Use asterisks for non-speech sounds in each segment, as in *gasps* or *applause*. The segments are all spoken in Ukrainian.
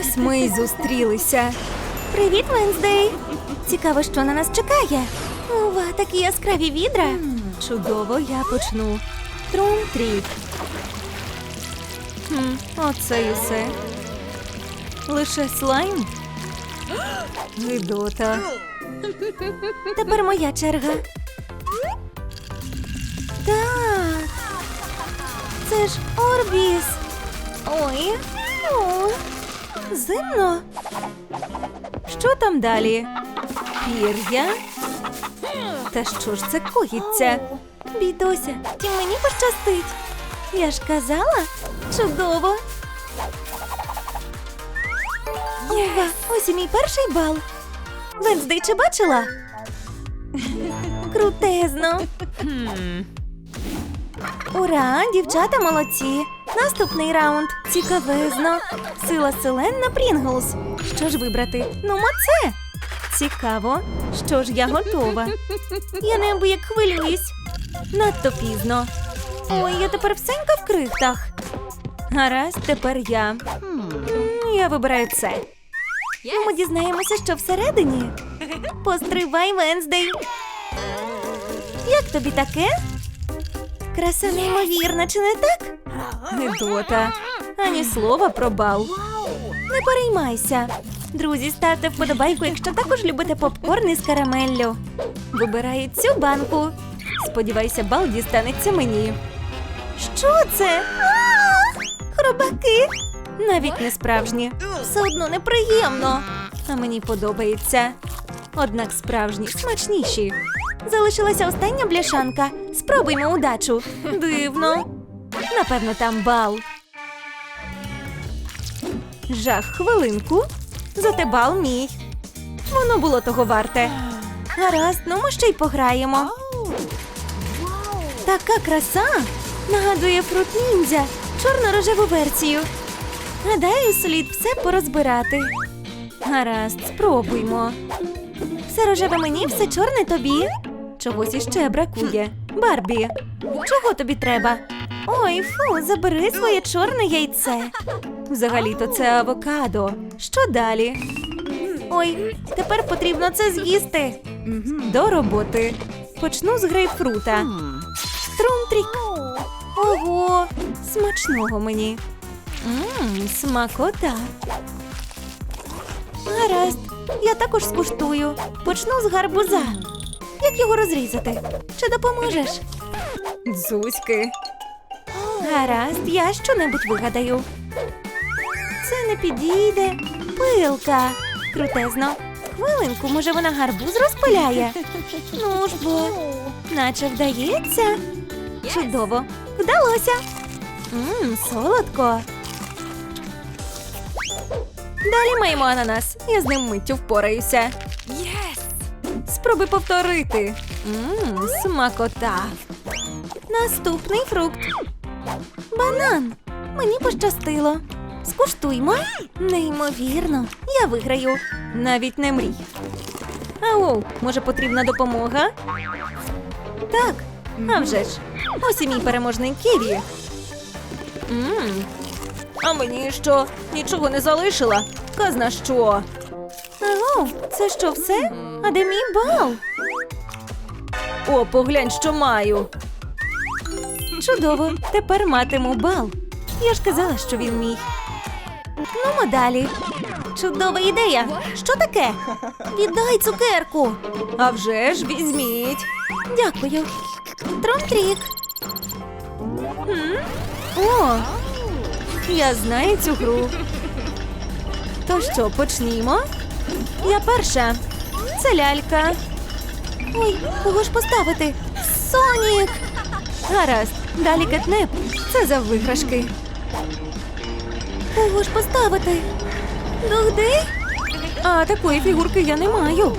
Ось ми й зустрілися. Привіт, Венздей! Цікаво, що на нас чекає. Ова, такі яскраві відра. Чудово, я почну. Трум-трік. Хм, оце і все. Лише слайм. *gasps* Гидота. Тепер моя черга. Так. Це ж Орбіс. Ой. О, зимно. Що там далі? Пір'я? Та що ж це коїться? Бідося, тім мені пощастить. Я ж казала, чудово. Ова, ось і мій перший бал. Венздей, чи бачила? Крутезно. Ура, дівчата молодці. Наступний раунд. Цікавезно. Сила селен на Прінглс. Що ж вибрати? Ну, це. Цікаво. Що ж я готова? Я неабияк хвилююсь. Надто пізно. Ой, я тепер всенька в крихтах. Гаразд, тепер я. Я вибираю це. Ми дізнаємося, що всередині. Постривай, Венздей. Як тобі таке? Краса неймовірна, чи не так? Гедота. Ані слова про бал. Не переймайся. Друзі, ставте вподобайку, якщо також любите попкорн із карамеллю. Вибираю цю банку. Сподіваюся, бал дістанеться мені. Що це? Хробаки. Навіть не справжні. Все одно неприємно. А мені подобається. Однак справжні смачніші. Залишилася остання бляшанка. Спробуймо удачу. Дивно. Напевно, там бал. Жах хвилинку. Зате бал мій. Воно було того варте. Гаразд, ну ми ще й пограємо. Така краса нагадує фрут ніндзя, чорно-рожеву версію. Гадаю, слід все порозбирати. Гаразд, спробуймо. Все рожеве мені, все чорне тобі. Чогось іще бракує. Барбі, чого тобі треба? Ой, фу, забери своє чорне яйце. Взагалі-то це авокадо. Що далі? Ой, тепер потрібно це з'їсти. До роботи. Почну з грейпфрута. Трум-трік. Ого, смачного мені. Мм, смакота. Гаразд, я також скуштую. Почну з гарбуза. Як його розрізати? Чи допоможеш? Дзузьки. Гаразд, я щонебудь вигадаю. Це не підійде. Пилка. Крутезно. Хвилинку, може вона гарбуз розпиляє? Ну ж бо, наче вдається. Чудово. Вдалося. Мм, солодко. Далі маємо ананас. Я з ним миттю впораюся. Єс! Спробуй повторити. Мм, смакота. Наступний фрукт. Банан. Мені пощастило. Скуштуймо. Неймовірно, я виграю. Навіть не мрій. Ау, може потрібна допомога? Так, а вже ж. Ось і мій переможний ківі. Мм. А мені що? Нічого не залишила? Казна що? Ау, це що все? А де мій бал? О, поглянь, що маю. Чудово, тепер матиму бал. Я ж казала, що він мій. Ну, далі. Чудова ідея. Що таке? Віддай цукерку. А вже ж візьміть. Дякую. Трон-трік. О, я знаю цю гру. То що, почнімо? Я перша. Це лялька. Ой, кого ж поставити? Сонік! Гаразд, далі кетнеп. Це за виграшки. Кого ж поставити? Догди? А такої фігурки я не маю.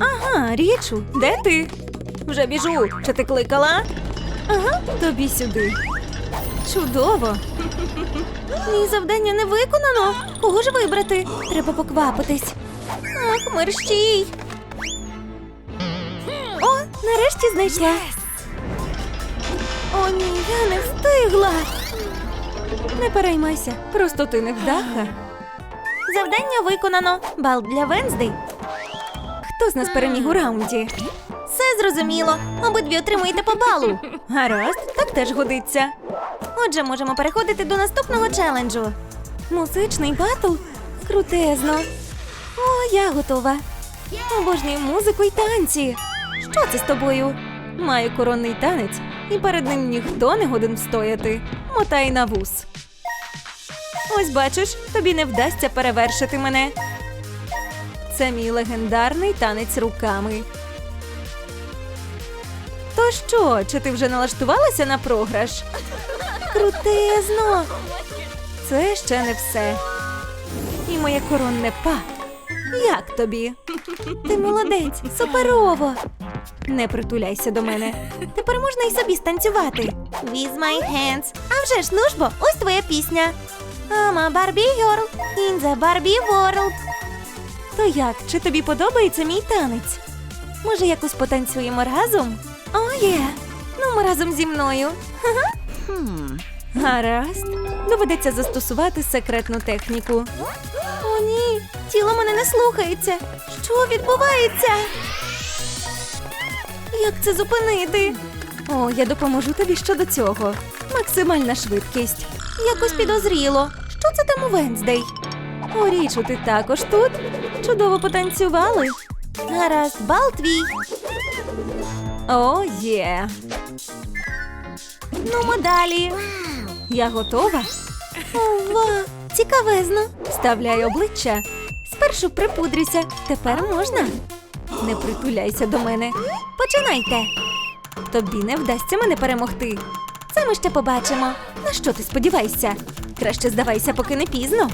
Ага, річу, де ти? Вже біжу. Чи ти кликала? Ага, тобі сюди. Чудово. Мій завдання не виконано. Кого ж вибрати? Треба поквапитись. Ах, мерщій. О, нарешті знайшла. О, ні, я не встигла. Не переймайся, просто ти не вдаха. Завдання виконано. Бал для Венздей. Хто з нас переміг у раунді? Все зрозуміло. Обидві отримуєте по балу. Гаразд, так теж годиться. Отже, можемо переходити до наступного челенджу. Музичний батл? Крутезно. О, я готова. Обожнюю музику й танці. Що це з тобою? Маю коронний танець, і перед ним ніхто не годен встояти. Мотай на вус. Ось бачиш, тобі не вдасться перевершити мене. Це мій легендарний танець руками. То що, чи ти вже налаштувалася на програш? Крутезно! Це ще не все. І моє коронне па. Як тобі? Ти молодець, суперово. Не притуляйся до мене. Тепер можна і собі станцювати. With my hands. А вже ж, ну ж бо, ось твоя пісня. A Barbie girl in the Barbie world. То як, чи тобі подобається мій танець? Може, якось потанцюємо разом? О, є. Ну, ми разом зі мною. Гаразд. Доведеться застосувати секретну техніку. О, ні, тіло мене не слухається. Що відбувається? Як це зупинити? О, я допоможу тобі щодо цього. Максимальна швидкість. Якось підозріло. Що це там у Венздей? О, Річу, ти також тут? Чудово потанцювали. Гаразд, бал твій. О, є. Ну, далі. Я готова. Ова, цікавезно. Вставляй обличчя. Спершу припудрюся, тепер можна. Не притуляйся до мене. Починайте. Тобі не вдасться мене перемогти. Це ми ще побачимо. На що ти сподіваєшся? Краще здавайся, поки не пізно.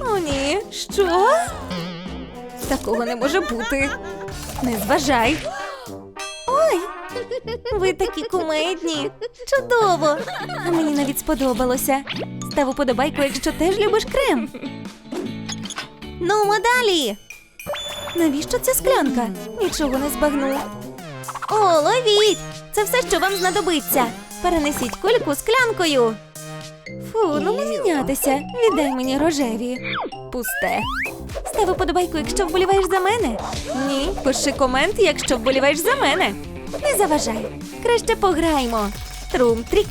О, ні, що? Такого не може бути. Не зважай. Ой, ви такі кумедні. Чудово. Мені навіть сподобалося. Став уподобайку, якщо теж любиш крем. Ну, ми далі. Навіщо ця склянка? Нічого не збагну. О, ловіть! Це все, що вам знадобиться. Перенесіть кульку склянкою. Фу, ну не мінятися. Віддай мені рожеві. Пусте. Став уподобайку, якщо вболіваєш за мене. Ні, пиши комент, якщо вболіваєш за мене. Не заважай. Краще пограємо. Трум-трік.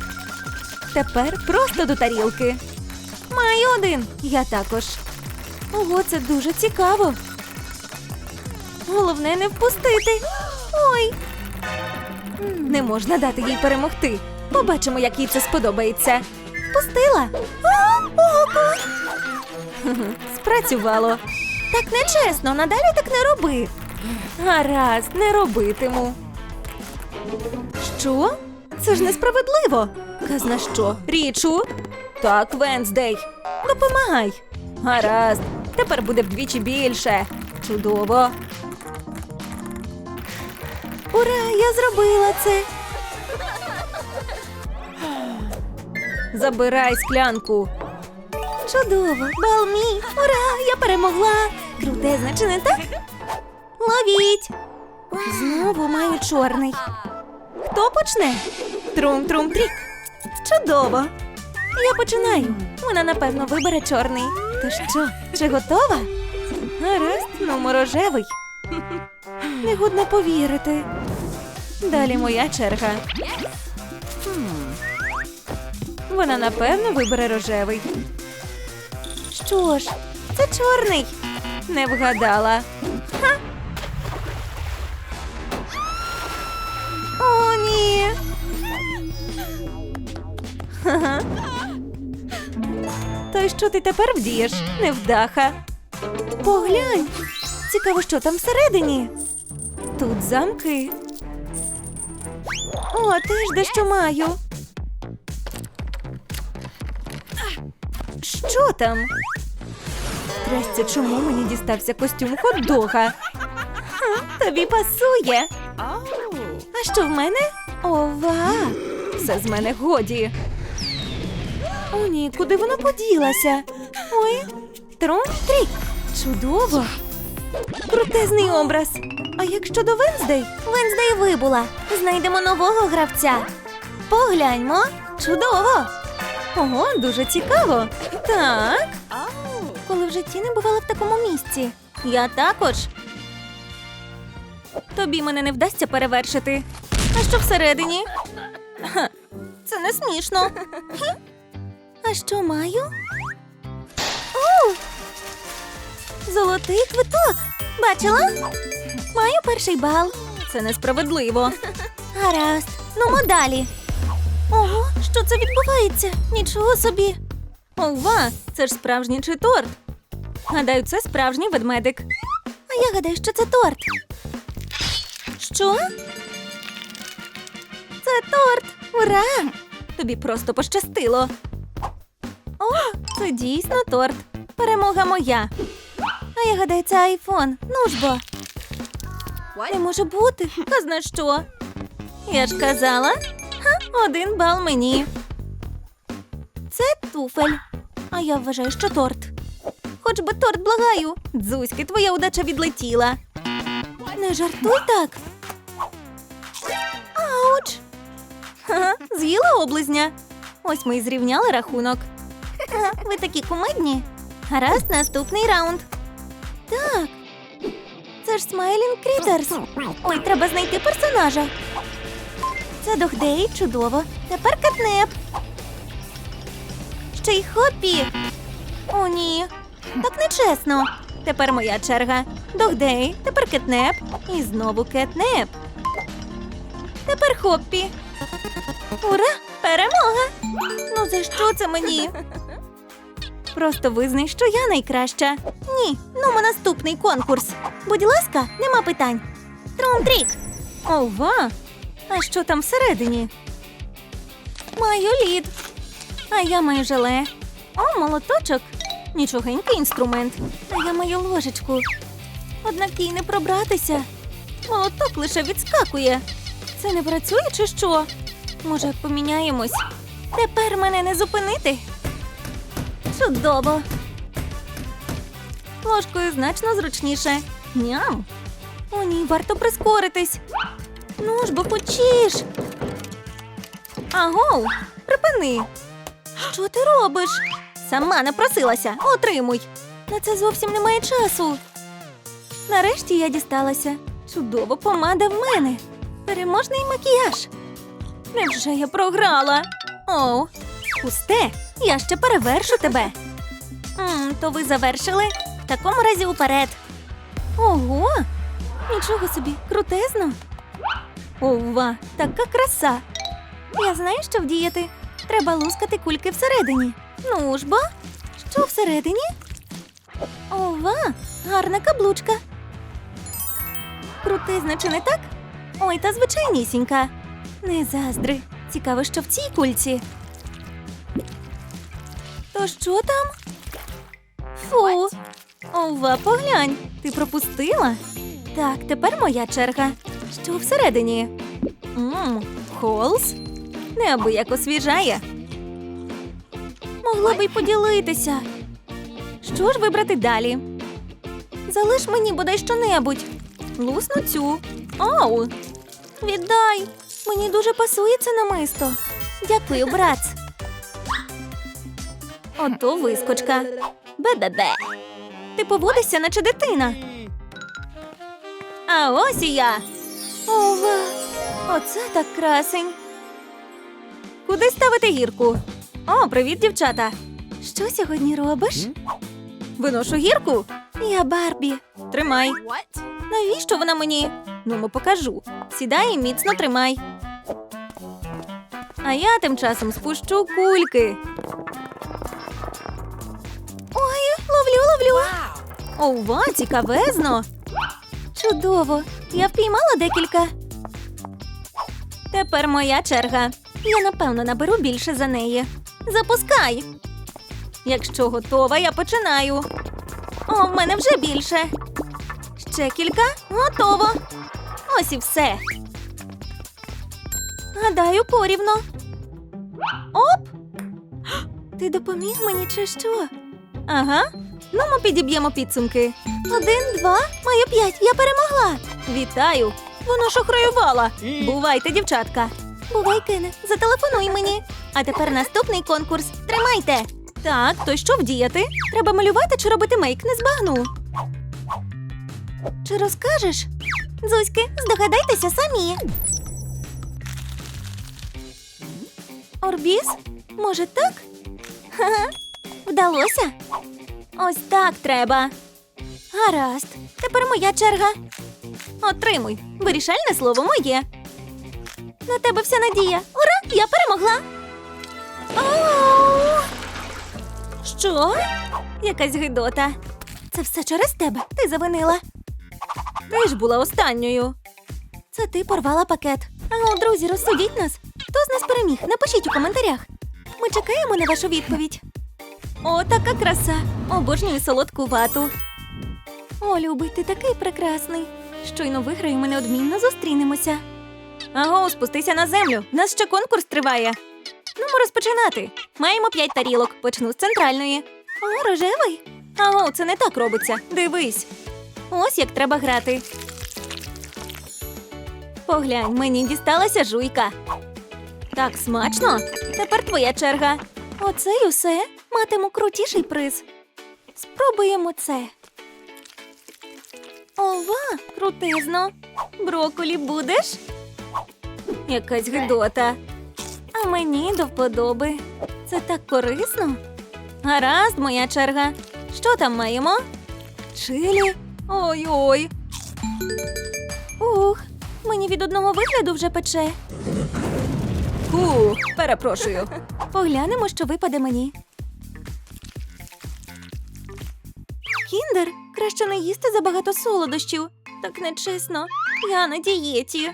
Тепер просто до тарілки. Маю один. Я також. Ого, це дуже цікаво. Головне не впустити. Ой. Не можна дати їй перемогти. Побачимо, як їй це сподобається. Впустила. Спрацювало. Так нечесно, надалі так не роби. Гаразд, не робитиму. Що? Це ж несправедливо. Казна що? Річу? Так, Венздей. Допомагай. Гаразд. Тепер буде вдвічі більше. Чудово. Ура! Я зробила це. Забирай склянку. Чудово, бал мій. Ура! Я перемогла. Крутезна, чи не так? Ловіть. Знову маю чорний. Хто почне? Трум-трум-трік. Чудово. Я починаю. Вона, напевно, вибере чорний. То що, чи готова? Гаразд, ну рожевий. Негодно повірити. Далі моя черга. Хм. Вона, напевно, вибере рожевий. Що ж, це чорний. Не вгадала. Ха. О, ні. Ха-ха. То й що ти тепер вдієш, невдаха? Поглянь. Цікаво, що там всередині. Тут замки. О, теж дещо маю. Що там? Трясця, чому мені дістався костюм хот-дога? Тобі пасує. А що в мене? Ова! Все з мене годі. О, ні, куди вона поділася? Ой, трон-трік. Чудово. Крутезний образ. А як щодо Венздей? Венздей вибула. Знайдемо нового гравця. Погляньмо. Чудово. Ого, дуже цікаво. Так. Коли вже житті не бувала в такому місці. Я також. Тобі мене не вдасться перевершити. А що всередині? Ха, Це не смішно. Хі. А що маю? О! Золотий квиток. Бачила? Маю перший бал. Це несправедливо. Гаразд, ну далі. Ого, що це відбувається? Нічого собі. Ова, це ж справжній чи торт. Гадаю, це справжній ведмедик. А я гадаю, що це торт. Що? Це торт! Ура! Тобі просто пощастило. О, це дійсно торт. Перемога моя. А я гадаю, це айфон. Ну ж бо. Не може бути. Казна що? Я ж казала. Ха, один бал мені. Це туфель. А я вважаю, що торт. Хоч би торт благаю. Дзузьки, твоя удача відлетіла. Не жартуй так. Ауч. Ха, з'їла облизня. Ось ми і зрівняли рахунок. Ха, ви такі кумедні. Гаразд, наступний раунд. Так. Ж Смайлінг Крітерс. Ой, треба знайти персонажа. Це Догдей, чудово. Тепер кетнеп. Ще й хопі. О, ні. Так нечесно. Тепер моя черга. Догдей, тепер кетнеп. І знову кетнеп. Тепер хоппі. Ура! Перемога! Ну за що це мені? Просто визнай, що я найкраща. Ні, ну ми наступний конкурс. Будь ласка, нема питань. Трум-трік. Ова! А що там всередині? Маю лід. А я маю желе. О, молоточок. Нічогенький інструмент. А я маю ложечку. Однак їй не пробратися. Молоток лише відскакує. Це не працює чи що? Може, поміняємось? Тепер мене не зупинити. Чудово. Ложкою значно зручніше. Ням. О, ні, варто прискоритись. Ну ж бо хочеш. Агоу, припини. Що ти робиш? Сама напросилася. Отримуй. На це зовсім немає часу. Нарешті я дісталася. Чудова помада в мене. Переможний макіяж. Невже я програла? Оу, пусте, я ще перевершу тебе. м то ви завершили? В такому разі уперед. Ого! Нічого собі, крутезно. Ова, така краса. Я знаю, що вдіяти. Треба лускати кульки всередині. Ну ж бо, що всередині? Ова, гарна каблучка. Крутизна, чи не так? Ой, та звичайнісінька. Не заздри. Цікаво, що в цій кульці. То що там? Фу. Ова, поглянь, ти пропустила? Так, тепер моя черга. Що всередині? Мм, Холс? Неабияк освіжає. Могла б й поділитися. Що ж вибрати далі? Залиш мені бодай що-небудь. Лусну цю. Оу! Віддай! Мені дуже пасує це намисто. Дякую, брац. Ото вискочка. Бе-бе-бе. Ти поводишся, наче дитина. А ось і я. Ова, оце так красень. Куди ставити гірку? О, привіт, дівчата. Що сьогодні робиш? Виношу гірку? Я Барбі. Тримай. Навіщо вона мені? Ну, мо покажу. Сідай і міцно тримай. А я тим часом спущу кульки. Ой, ловлю, ловлю. Ова, цікавезно. Чудово. Я впіймала декілька. Тепер моя черга. Я напевно наберу більше за неї. Запускай. Якщо готова, я починаю. О, в мене вже більше. Ще кілька. Готово. Ось і все. Гадаю, порівно. Оп! Ти допоміг мені чи що? Ага. Ну, ми підіб'ємо підсумки. Один, два, маю п'ять. Я перемогла. Вітаю! Вона шахраювала. Бувайте, дівчатка. Бувай, Кене, зателефонуй мені. А тепер наступний конкурс. Тримайте. Так, то що вдіяти? Треба малювати чи робити мейк не збагну. Чи розкажеш? Зузьки, здогадайтеся самі. Орбіз? Може так? Ха-ха. Вдалося? Ось так треба. Гаразд. Тепер моя черга. Отримуй. Вирішальне слово моє. На тебе вся надія. Ура! Я перемогла. Ау! Що? Якась гидота. Це все через тебе. Ти завинила. Ти ж була останньою. Це ти порвала пакет. Аго, друзі, розсудіть нас. Хто з нас переміг? Напишіть у коментарях. Ми чекаємо на вашу відповідь. О, така краса! Обожнюю солодку вату. О, любий, ти такий прекрасний. Щойно виграю, ми неодмінно зустрінемося. Аго, спустися на землю. У нас ще конкурс триває. Ну, розпочинати. Маємо п'ять тарілок. Почну з центральної. О, рожевий. Аго, це не так робиться. Дивись. Ось як треба грати. Поглянь, мені дісталася жуйка. Так смачно. Тепер твоя черга. Оце й усе. Матиму крутіший приз. Спробуємо це. Ова, крутизно. Броколі будеш? Якась гидота. А мені до вподоби. Це так корисно. Гаразд, моя черга. Що там маємо? Чилі. Ой-ой. Ух, мені від одного вигляду вже пече. Ух, перепрошую. Поглянемо, що випаде мені. Краще не їсти забагато солодощів. Так нечесно. Я на дієті.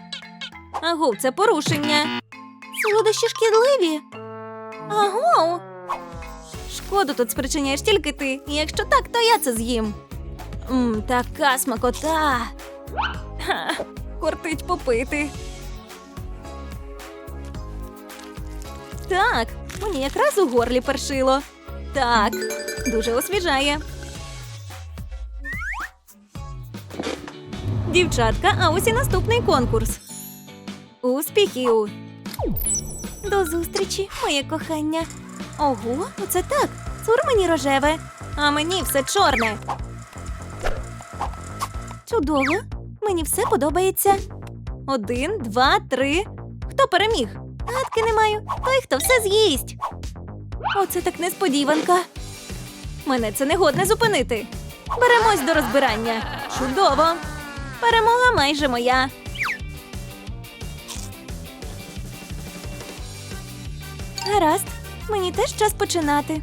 Агов, це порушення. Солодощі шкідливі. Агов. Шкоду тут спричиняєш тільки ти. Якщо так, то я це з'їм. Мм, така смакота. Ха, кортить попити. Так, мені якраз у горлі першило. Так, дуже освіжає. Дівчатка, а ось і наступний конкурс. Успіхів! До зустрічі, моє кохання. Ого, оце так. Цур мені рожеве, а мені все чорне. Чудово. Мені все подобається. Один, два, три. Хто переміг? Гадки не маю. Той, хто все з'їсть. Оце так несподіванка. Мене це не годне зупинити. Беремось до розбирання. Чудово. Перемога майже моя. Гаразд, мені теж час починати.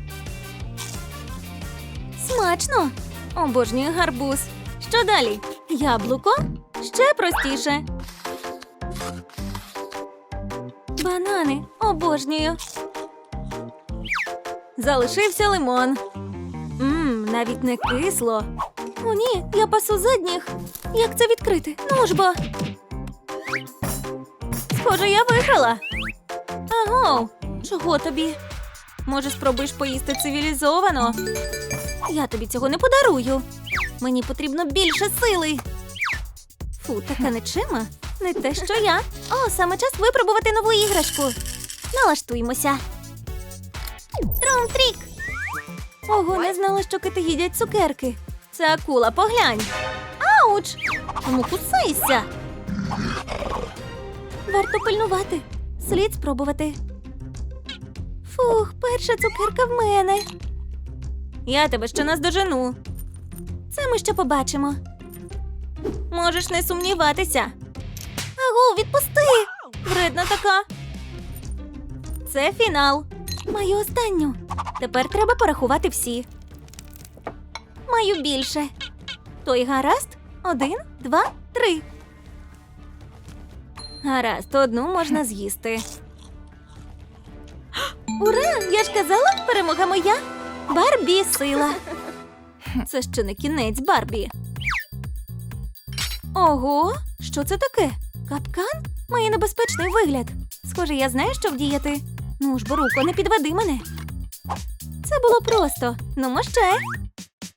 Смачно. Обожнюю гарбуз. Що далі? Яблуко? Ще простіше. Банани. Обожнюю. Залишився лимон. Мм, навіть не кисло. О, ні, я пасу задніх. Як це відкрити? Ну ж бо. Схоже, я виграла. Аго, чого тобі? Може, спробуєш поїсти цивілізовано? Я тобі цього не подарую. Мені потрібно більше сили. Фу, така нечима. Не те, що я. О, саме час випробувати нову іграшку. Налаштуймося. Трум-трік. Ого, не знала, що кити їдять цукерки. Це акула, поглянь. Ауч! Тому кусайся. Варто пильнувати. Слід спробувати. Фух, перша цукерка в мене. Я тебе ще наздожену. Це ми ще побачимо. Можеш не сумніватися. Агу, відпусти! Вредна така. Це фінал. Маю останню. Тепер треба порахувати всі. Маю більше. Той гаразд? Один, два, три. Гаразд, одну можна з'їсти. Ура! Я ж казала, перемога моя. Барбі сила. Це ще не кінець Барбі. Ого, що це таке? Капкан? Має небезпечний вигляд. Схоже, я знаю, що вдіяти. Ну ж, Боруко, не підведи мене. Це було просто. Ну, ще.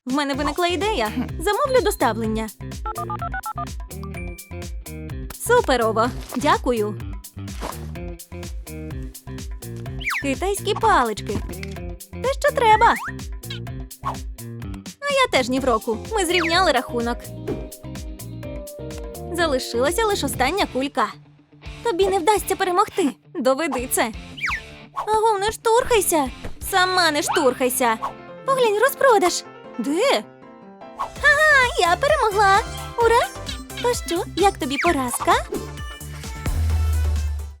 В мене виникла ідея. Замовлю доставлення. Суперово. Дякую. Китайські палички. Те, що треба. А я теж ні в року. Ми зрівняли рахунок. Залишилася лише остання кулька. Тобі не вдасться перемогти. Доведи це. Аго, не штурхайся. Сама не штурхайся. Поглянь, розпродаж. Де? Ага, я перемогла. Ура! То що, як тобі поразка?